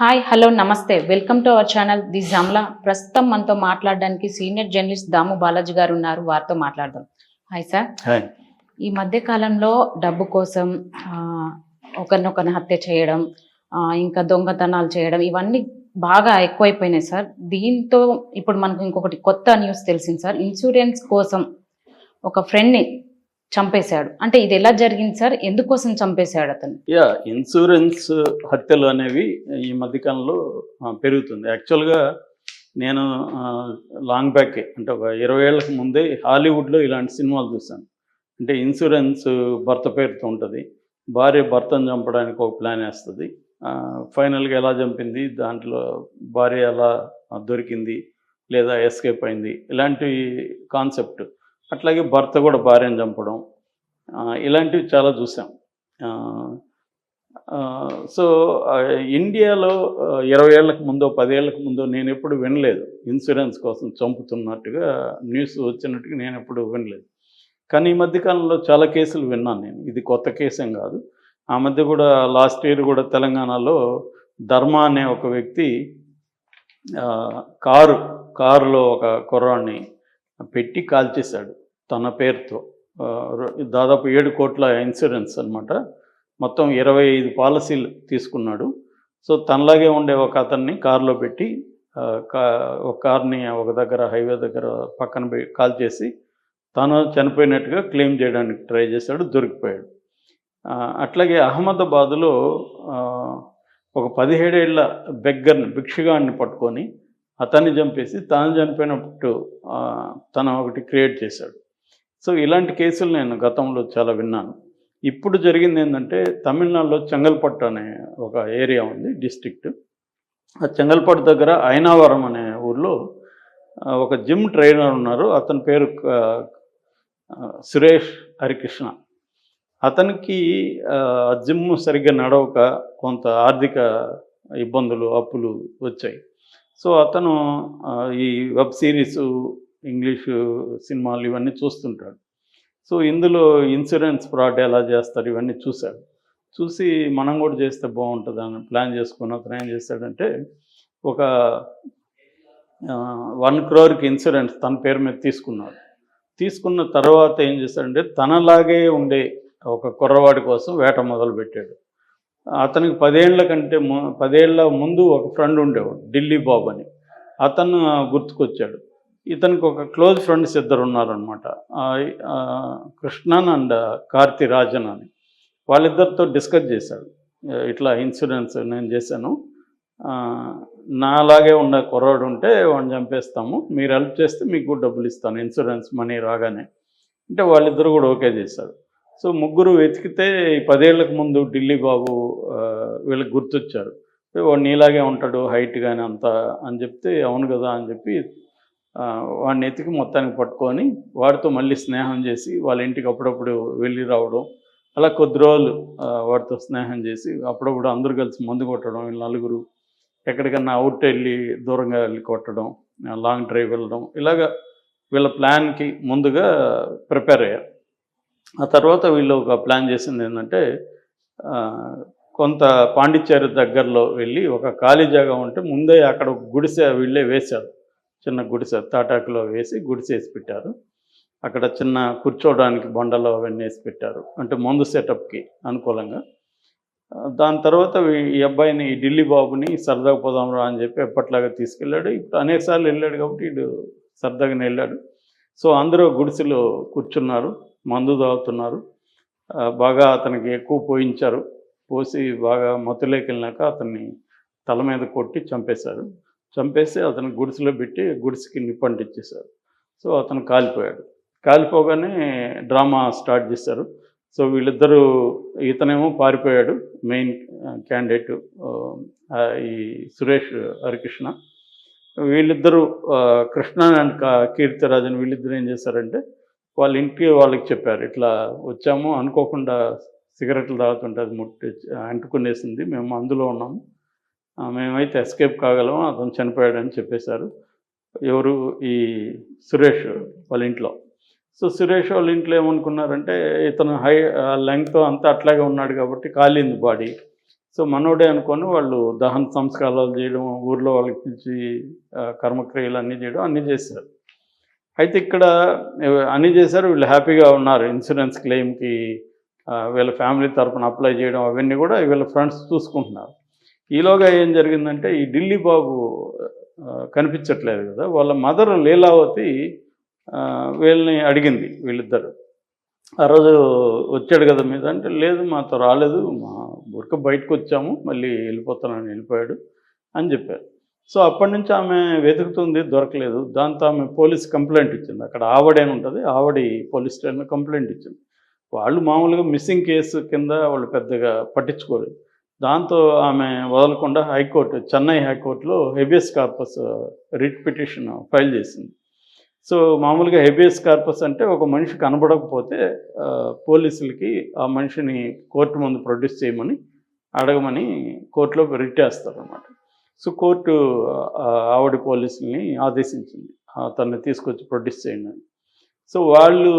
Hi hello నమస్తే. Welcome to our channel the జమ్లా ప్రస్తుతం మనతో మాట్లాడడానికి సీనియర్ జర్నలిస్ట్ దాము బాలాజీ గారు ఉన్నారు. వారితో మాట్లాడదాం. హాయ్ సార్ ఈ మధ్య కాలంలో డబ్బు కోసం ఒకరినొకరిని హత్య చేయడం ఇంకా దొంగతనాలు చేయడం ఇవన్నీ బాగా ఎక్కువైపోయినాయి సార్ దీంతో ఇప్పుడు మనకు ఇంకొకటి కొత్త న్యూస్ తెలిసింది సార్ ఇన్సూరెన్స్ కోసం ఒక ఫ్రెండ్ని చంపేశాడు. అంటే ఇది ఎలా జరిగింది సార్? ఎందుకోసం చంపేశాడు అతను? యా ఇన్సూరెన్స్ హత్యలు అనేవి ఈ మధ్యకాలంలో పెరుగుతుంది. యాక్చువల్గా నేను లాంగ్ బ్యాకే అంటే ఒక ఇరవై ఏళ్ళకి ముందే హాలీవుడ్లో ఇలాంటి సినిమాలు చూశాను. అంటే ఇన్సూరెన్స్ భర్త పేరుతో ఉంటుంది. భార్య భర్తను చంపడానికి ఒక ప్లాన్ వేస్తుంది. ఫైనల్గా ఎలా చంపింది? దాంట్లో భార్య ఎలా దొరికింది? లేదా ఎస్కేప్ అయింది? ఇలాంటి కాన్సెప్ట్. అట్లాగే భర్త కూడా భార్యను చంపడం ఇలాంటివి చాలా చూసాం. సో ఇండియాలో ఇరవై ఏళ్ళకు ముందో పదేళ్ళకు ముందో నేను ఎప్పుడు వినలేదు. ఇన్సూరెన్స్ కోసం చంపుతున్నట్టుగా న్యూస్ వచ్చినట్టుగా నేను ఎప్పుడు వినలేదు. కానీ ఈ మధ్యకాలంలో చాలా కేసులు విన్నాను నేను. ఇది కొత్త కేసేం కాదు. ఆ మధ్య కూడా లాస్ట్ ఇయర్ కూడా తెలంగాణలో ధర్మ అనే ఒక వ్యక్తి కారు కారులో ఒక కుర్రాన్ని పెట్టి కాల్చేశాడు. తన పేరుతో దాదాపు ఏడు కోట్ల ఇన్సూరెన్స్ అనమాట మొత్తం ఇరవై ఐదు పాలసీలు తీసుకున్నాడు. సో తనలాగే ఉండే ఒక అతన్ని కారులో పెట్టి ఒక కార్ని ఒక దగ్గర హైవే దగ్గర పక్కన కాల్ చేసి తను చనిపోయినట్టుగా క్లెయిమ్ చేయడానికి ట్రై చేశాడు దొరికిపోయాడు. అట్లాగే అహ్మదాబాదులో ఒక పదిహేడేళ్ళ బెగ్గర్ని భిక్షగాడిని పట్టుకొని అతన్ని చంపేసి తాను చనిపోయినప్పుడు తను ఒకటి క్రియేట్ చేశాడు. సో ఇలాంటి కేసులు నేను గతంలో చాలా విన్నాను. ఇప్పుడు జరిగింది ఏంటంటే తమిళనాడులో చెంగల్పట్టు అనే ఒక ఏరియా ఉంది డిస్ట్రిక్ట్. ఆ చెంగల్పట్టు దగ్గర ఐనావరం అనే ఊర్లో ఒక జిమ్ ట్రైనర్ ఉన్నారు. అతని పేరు సురేష్ హరికృష్ణ. అతనికి ఆ, జిమ్ సరిగ్గా నడవక కొంత ఆర్థిక ఇబ్బందులు అప్పులు వచ్చాయి. సో అతను ఈ వెబ్ సిరీస్ ఇంగ్లీషు సినిమాలు ఇవన్నీ చూస్తుంటాడు. సో ఇందులో ఇన్సూరెన్స్ ఫ్రాడ్ ఎలా చేస్తారు ఇవన్నీ చూశాడు. చూసి మనం కూడా చేస్తే బాగుంటుంది అని ప్లాన్ చేసుకుని అతను ఏం చేశాడంటే ఒక వన్ క్రోర్కి ఇన్సూరెన్స్ తన పేరు మీద తీసుకున్నాడు. తీసుకున్న తర్వాత ఏం చేశాడంటే తనలాగే ఉండే ఒక కుర్రవాడి కోసం వేట మొదలు పెట్టాడు అతనికి పదేళ్ళ కంటే ము- పదేళ్ళ ముందు ఒక ఫ్రెండ్ ఉండేవాడు ఢిల్లీ బాబు అని. అతను గుర్తుకొచ్చాడు. ఇతనికి ఒక క్లోజ్ ఫ్రెండ్స్ ఇద్దరు ఉన్నారనమాట కృష్ణన్ అండ్ కార్తి రాజన్ అని. వాళ్ళిద్దరితో డిస్కస్ చేశాడు. ఇట్లా ఇన్సూరెన్స్ నేను చేశాను. నాలాగే ఉన్న కుర్రాడు ఉంటే వాడిని చంపేస్తాము. మీరు హెల్ప్ చేస్తే మీకు డబ్బులు ఇస్తాను ఇన్సూరెన్స్ మనీ రాగానే. అంటే వాళ్ళిద్దరు కూడా ఓకే చేశారు. సో ముగ్గురు వెతికితే ఈ పదేళ్ళకు ముందు ఢిల్లీ బాబు వీళ్ళకి గుర్తొచ్చారు. వాడు నీలాగే ఉంటాడు హైట్ కానీ అంత అని చెప్తే అవును కదా అని చెప్పి వాడిని ఎతికి మొత్తానికి పట్టుకొని వాడితో మళ్ళీ స్నేహం చేసి వాళ్ళ ఇంటికి అప్పుడప్పుడు వెళ్ళి రావడం అలా కొద్ది రోజులు వాడితో స్నేహం చేసి అప్పుడప్పుడు అందరూ కలిసి మందు కొట్టడం వీళ్ళు నలుగురు ఎక్కడికన్నా అవుట్ వెళ్ళి దూరంగా వెళ్ళి కొట్టడం లాంగ్ డ్రైవ్ వెళ్ళడం ఇలాగా వీళ్ళ ప్లాన్కి ముందుగా ప్రిపేర్ అయ్యారు ఆ తర్వాత వీళ్ళు ఒక ప్లాన్ చేసింది ఏంటంటే కొంత పాండిచ్చేరి దగ్గరలో వెళ్ళి ఒక ఖాళీ జాగా ఉంటే ముందే అక్కడ గుడిసె వీళ్ళే వేశారు. చిన్న గుడిసె తాటాకులో వేసి గుడిసె వేసి పెట్టారు. అక్కడ చిన్న కూర్చోవడానికి బొండలో అవన్నీ వేసి పెట్టారు. అంటే ముందు సెటప్కి అనుకూలంగా. దాని తర్వాత ఈ అబ్బాయిని ఈ ఢిల్లీ బాబుని సరదాగా పోదాం రా అని చెప్పి ఎప్పట్లాగా తీసుకెళ్ళాడు. ఇప్పుడు అనేక సార్లు వెళ్ళాడు కాబట్టి వీడు సరదాగానే వెళ్ళాడు. సో అందరూ గుడిసెలో కూర్చున్నారు మందు తాగుతున్నారు. బాగా అతనికి ఎక్కువ పోయించారు. పోసి బాగా మత్తులోకి వెళ్ళినాక అతన్ని తల మీద కొట్టి చంపేశారు. చంపేసి అతను గుడిసెలో పెట్టి గుడిసెకి నిప్పంటిచ్చేశారు సో అతను కాలిపోయాడు. కాలిపోగానే డ్రామా స్టార్ట్ చేశారు. సో వీళ్ళిద్దరూ ఇతనేమో పారిపోయాడు. మెయిన్ క్యాండిడేట్ ఈ సురేష్ హరికృష్ణ. వీళ్ళిద్దరూ కృష్ణ అండ్ కీర్తిరాజన్ వీళ్ళిద్దరు ఏం చేశారంటే వాళ్ళ ఇంటికి వాళ్ళకి చెప్పారు. ఇట్లా వచ్చాము అనుకోకుండా సిగరెట్లు తాగుతుంటే అది ముట్టి అంటుకునేసింది మేము అందులో ఉన్నాము. మేమైతే ఎస్కేప్ కాగలం అతను చనిపోయాడని చెప్పేశారు. ఎవరు? ఈ సురేష్ వాళ్ళ ఇంట్లో. సో సురేష్ వాళ్ళ ఇంట్లో ఏమనుకున్నారంటే ఇతను హై లెంగ్త్ అంతా అట్లాగే ఉన్నాడు కాబట్టి కాలింది బాడీ సో మనోడే అనుకొని వాళ్ళు దహన సంస్కారాలు చేయడం ఊర్లో వాళ్ళకి పిలిచి కర్మక్రియలు అన్నీ చేయడం అన్నీ చేశారు. అయితే ఇక్కడ అన్నీ చేశారు వీళ్ళు హ్యాపీగా ఉన్నారు. ఇన్సూరెన్స్ క్లెయిమ్కి వీళ్ళ ఫ్యామిలీ తరపున అప్లై చేయడం అవన్నీ కూడా వీళ్ళ ఫ్రెండ్స్ చూసుకుంటున్నారు. ఈలోగా ఏం జరిగిందంటే ఈ ఢిల్లీ బాబు కనిపించట్లేదు కదా. వాళ్ళ మదర్ లీలావతి వీళ్ళని అడిగింది వీళ్ళిద్దరు. ఆ రోజు వచ్చాడు కదా మీద అంటే లేదు మాతో రాలేదు మా ఊరిక బయటకు వచ్చాము మళ్ళీ వెళ్ళిపోతానని వెళ్ళిపోయాడు అని చెప్పారు. సో అప్పటి నుంచి ఆమె వెతుకుతుంది దొరకలేదు. దాంతో ఆమె పోలీస్ కంప్లైంట్ ఇచ్చింది. అక్కడ ఆవడేని అని ఉంటుంది ఆవడి పోలీస్ స్టేషన్ కంప్లైంట్ ఇచ్చింది. వాళ్ళు మామూలుగా మిస్సింగ్ కేసు కింద వాళ్ళు పెద్దగా పట్టించుకోలేదు. దాంతో ఆమె వదలకుండా హైకోర్టు చెన్నై హైకోర్టులో habeas corpus writ petition file చేసింది. సో మామూలుగా హెబియస్ కార్పస్ అంటే ఒక మనిషి కనబడకపోతే uh, పోలీసులకి ఆ మనిషిని కోర్టు ముందు ప్రొడ్యూస్ చేయమని అడగమని కోర్టులో రిట్ వేస్తారనమాట సో కోర్టు uh, ఆవిడ పోలీసుల్ని ఆదేశించింది. తనని తీసుకొచ్చి ప్రొడ్యూస్ చేయండి అని. సో వాళ్ళు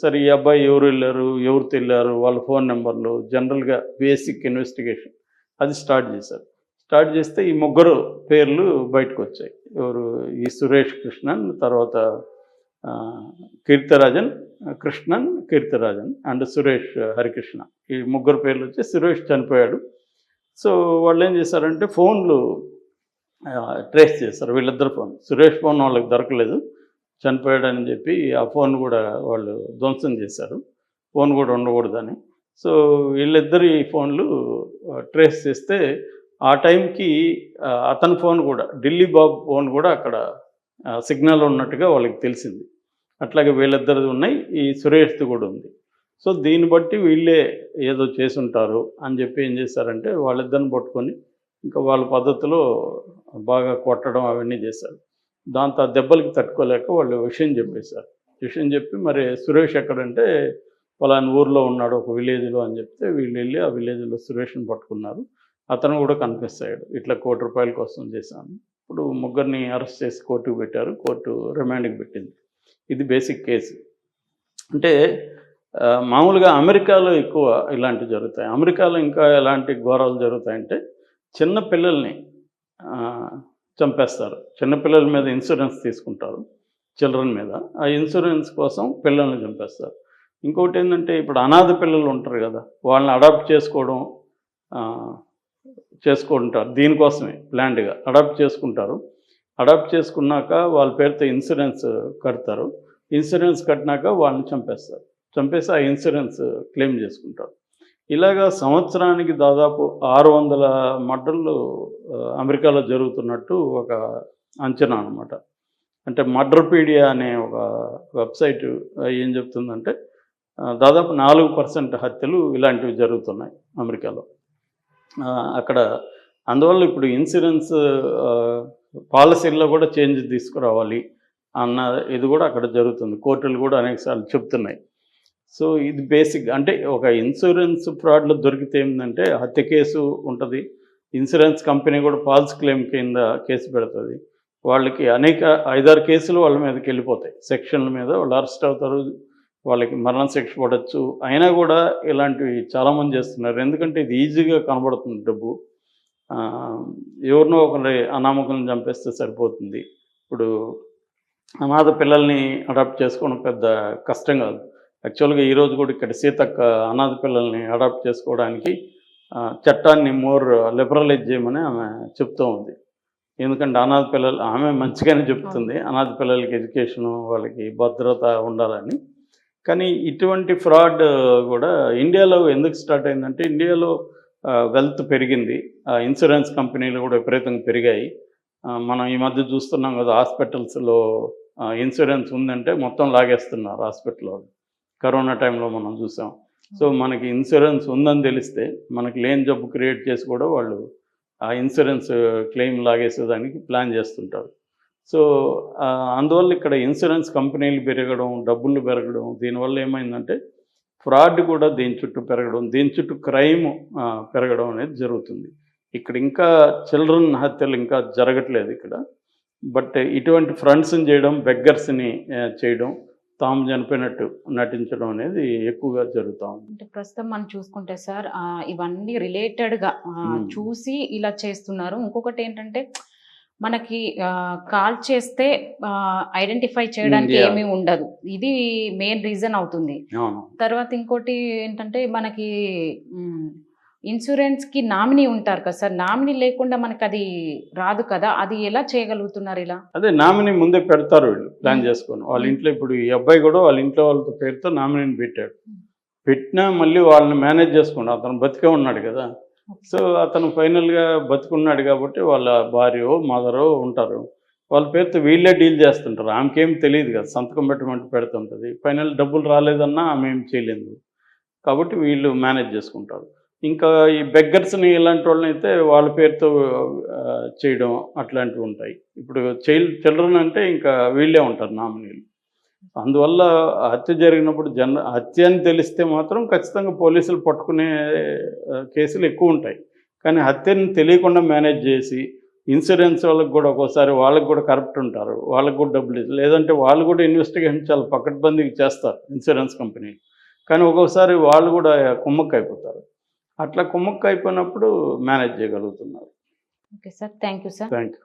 సరే ఈ అబ్బాయి ఎవరు వెళ్ళారు ఎవరితో వెళ్ళారు వాళ్ళ ఫోన్ నెంబర్లు జనరల్గా బేసిక్ ఇన్వెస్టిగేషన్ అది స్టార్ట్ చేశారు. స్టార్ట్ చేస్తే ఈ ముగ్గురు పేర్లు బయటకు వచ్చాయి ఎవరు ఈ సురేష్ కృష్ణన్ తర్వాత కీర్తిరాజన్ కృష్ణన్ కీర్తిరాజన్ అండ్ సురేష్ హరికృష్ణ. ఈ ముగ్గురు పేర్లు వచ్చి సురేష్ చనిపోయాడు. సో వాళ్ళు ఏం చేశారంటే ఫోన్లు ట్రేస్ చేశారు వీళ్ళిద్దరు ఫోన్. సురేష్ ఫోన్ వాళ్ళకి దొరకలేదు. చనిపోయాడని చెప్పి ఆ ఫోన్ కూడా వాళ్ళు ధ్వంసం చేశారు. ఫోన్ కూడా ఉండకూడదని. సో వీళ్ళిద్దరి ఫోన్లు ట్రేస్ చేస్తే ఆ టైంకి అతని ఫోన్ కూడా ఢిల్లీ బాబు ఫోన్ కూడా అక్కడ సిగ్నల్ ఉన్నట్టుగా వాళ్ళకి తెలిసింది. అట్లాగే వీళ్ళిద్దరిది ఉన్నాయి ఈ సురేష్ది కూడా ఉంది. సో దీన్ని బట్టి వీళ్ళే ఏదో చేసుంటారు అని చెప్పి ఏం చేశారంటే వాళ్ళిద్దరిని పట్టుకొని ఇంకా వాళ్ళ పద్ధతిలో బాగా కొట్టడం అవన్నీ చేశారు. దాంతో ఆ దెబ్బలకి తట్టుకోలేక వాళ్ళు విషయం చెప్పేశారు. విషయం చెప్పి మరి సురేష్ ఎక్కడంటే పలానా ఊర్లో ఉన్నాడు ఒక విలేజ్లో అని చెప్తే వీళ్ళు వెళ్ళి ఆ విలేజ్లో సురేష్ని పట్టుకున్నారు. అతను కూడా కనిపిస్తాడు ఇట్లా కోటి రూపాయల కోసం చేశాను. ఇప్పుడు ముగ్గురిని అరెస్ట్ చేసి కోర్టుకు పెట్టారు. కోర్టు రిమాండ్కి పెట్టింది. ఇది బేసిక్ కేసు. అంటే మామూలుగా అమెరికాలో ఎక్కువ ఇలాంటివి జరుగుతాయి. అమెరికాలో ఇంకా ఎలాంటి ఘోరాలు జరుగుతాయంటే చిన్న పిల్లల్ని చంపేస్తారు. చిన్నపిల్లల మీద ఇన్సూరెన్స్ తీసుకుంటారు చిల్డ్రన్ మీద. ఆ ఇన్సూరెన్స్ కోసం పిల్లల్ని చంపేస్తారు. ఇంకొకటి ఏంటంటే ఇప్పుడు అనాథ పిల్లలు ఉంటారు కదా వాళ్ళని అడాప్ట్ చేసుకోవడం చేసుకుంటారు. దీనికోసమే ప్లాండ్గా అడాప్ట్ చేసుకుంటారు. అడాప్ట్ చేసుకున్నాక వాళ్ళ పేరుతో ఇన్సూరెన్స్ కడతారు. ఇన్సూరెన్స్ కట్టినాక వాళ్ళని చంపేస్తారు. చంపేసి ఆ ఇన్సూరెన్స్ క్లెయిమ్ చేసుకుంటారు. ఇలాగా సంవత్సరానికి దాదాపు ఆరు వందల మర్డర్లు అమెరికాలో జరుగుతున్నట్టు ఒక అంచనా అనమాట అంటే మర్డర్పీడియా అనే ఒక వెబ్సైట్ ఏం చెప్తుందంటే దాదాపు నాలుగు పర్సెంట్ హత్యలు ఇలాంటివి జరుగుతున్నాయి అమెరికాలో. అక్కడ అందువల్ల ఇప్పుడు ఇన్సూరెన్స్ పాలసీల్లో కూడా చేంజ్ తీసుకురావాలి అన్న ఇది కూడా అక్కడ జరుగుతుంది. కోర్టులు కూడా అనేకసార్లు చెప్తున్నాయి. సో ఇది బేసిక్ అంటే ఒక ఇన్సూరెన్స్ ఫ్రాడ్లో దొరికితే ఏంటంటే హత్య కేసు ఉంటుంది. ఇన్సూరెన్స్ కంపెనీ కూడా ఫాల్స్ క్లెయిమ్ కింద కేసు పెడుతుంది. వాళ్ళకి అనేక ఐదారు కేసులు వాళ్ళ మీదకి వెళ్ళిపోతాయి. సెక్షన్ల మీద వాళ్ళు అరెస్ట్ అవుతారు. వాళ్ళకి మరణ శిక్ష పడవచ్చు అయినా కూడా ఇలాంటివి చాలామంది చేస్తున్నారు. ఎందుకంటే ఇది ఈజీగా కనబడుతుంది డబ్బు. ఎవరినో ఒకరి అనామకులను చంపేస్తే సరిపోతుంది. ఇప్పుడు అనాథ పిల్లల్ని అడాప్ట్ చేసుకోవడం పెద్ద కష్టం కాదు. యాక్చువల్గా ఈరోజు కూడా ఇక్కడ సీతక్క అనాథ పిల్లల్ని అడాప్ట్ చేసుకోవడానికి చట్టాన్ని మోర్ లిబరలైజ్ చేయమని ఆమె చెప్తూ ఉంది. ఎందుకంటే అనాథ పిల్లలు ఆమె మంచిగానే చెప్తుంది. అనాథ పిల్లలకి ఎడ్యుకేషను వాళ్ళకి భద్రత ఉండాలని. కానీ ఇటువంటి ఫ్రాడ్ కూడా ఇండియాలో ఎందుకు స్టార్ట్ అయిందంటే ఇండియాలో వెల్త్ పెరిగింది. ఇన్సూరెన్స్ కంపెనీలు కూడా విపరీతంగా పెరిగాయి. మనం ఈ మధ్య చూస్తున్నాం కదా హాస్పిటల్స్లో ఇన్సూరెన్స్ ఉందంటే మొత్తం లాగేస్తున్నారు హాస్పిటల్ వాళ్ళు. కరోనా టైంలో మనం చూసాం. సో మనకి ఇన్సూరెన్స్ ఉందని తెలిస్తే మనకి లేని జబ్బు క్రియేట్ చేసి కూడా వాళ్ళు ఆ ఇన్సూరెన్స్ క్లెయిమ్ లాగేసేదానికి ప్లాన్ చేస్తుంటారు. సో అందువల్ల ఇక్కడ ఇన్సూరెన్స్ కంపెనీలు పెరగడం డబ్బులు పెరగడం దీనివల్ల ఏమైందంటే ఫ్రాడ్ కూడా దీని చుట్టూ పెరగడం దీని చుట్టూ క్రైమ్ పెరగడం అనేది జరుగుతుంది. ఇక్కడ ఇంకా చిల్డ్రన్ హత్యలు ఇంకా జరగట్లేదు ఇక్కడ. బట్ ఇటువంటి ఫ్రంట్స్ని చేయడం బెగ్గర్స్ని చేయడం తాము చనిపోయినట్టు నటించడం అనేది ఎక్కువగా జరుగుతూ ఉంది. అంటే ప్రస్తుతం మనం చూసుకుంటే సార్ ఇవన్నీ రిలేటెడ్గా ఆ, Hmm. చూసి ఇలా చేస్తున్నారు. ఇంకొకటి ఏంటంటే మనకి కాల్ చేస్తే ఐడెంటిఫై చేయడానికి. ఏమీ ఉండదు. ఇది మెయిన్ రీజన్ అవుతుంది. తర్వాత ఇంకోటి ఏంటంటే మనకి ఇన్సూరెన్స్కి నామినీ ఉంటారు కదా సార్ నామినీ లేకుండా మనకి అది రాదు కదా అది ఎలా చేయగలుగుతున్నారు ఇలా? అదే నామినీ ముందే పెడతారు వీళ్ళు ప్లాన్. చేసుకొని. వాళ్ళ. ఇంట్లో ఇప్పుడు ఈ అబ్బాయి కూడా వాళ్ళ ఇంట్లో వాళ్ళతో పేరుతో నామినీని పెట్టాడు. పెట్టినా మళ్ళీ వాళ్ళని మేనేజ్ చేసుకున్నాడు అతను బతికే ఉన్నాడు కదా. సో అతను ఫైనల్గా బతుకున్నాడు కాబట్టి వాళ్ళ భార్యో మదరో ఉంటారు. వాళ్ళ పేరుతో వీళ్ళే డీల్ చేస్తుంటారు. ఆమెకేం తెలియదు కదా సంతకం పెట్టమంటే పెడుతుంటుంది. ఫైనల్ డబ్బులు రాలేదన్నా ఆమె ఏం చేయలేదు. కాబట్టి వీళ్ళు మేనేజ్ చేసుకుంటారు. ఇంకా ఈ బెగ్గర్స్ని ఇలాంటి వాళ్ళని అయితే వాళ్ళ పేరుతో చేయడం అట్లాంటివి ఉంటాయి. ఇప్పుడు చైల్డ్ చిల్డ్రన్ అంటే ఇంకా వీళ్ళే ఉంటారు నామినీలు. అందువల్ల హత్య జరిగినప్పుడు జన హత్య అని తెలిస్తే మాత్రం ఖచ్చితంగా పోలీసులు పట్టుకునే కేసులు ఎక్కువ ఉంటాయి. కానీ హత్యని తెలియకుండా మేనేజ్ చేసి ఇన్సూరెన్స్ వాళ్ళకి కూడా ఒక్కోసారి వాళ్ళకి కూడా కరప్ట్ ఉంటారు. వాళ్ళకి కూడా డబ్బులు లేదంటే వాళ్ళు కూడా ఇన్వెస్టిగేషన్ చాలా పకడ్బందీకి చేస్తారు ఇన్సూరెన్స్ కంపెనీ కానీ ఒక్కోసారి వాళ్ళు కూడా కుమ్మక్క అయిపోతారు అట్లా కుమ్మక్క అయిపోయినప్పుడు మేనేజ్ చేయగలుగుతున్నారు. Okay sir. Thank you sir. Thank you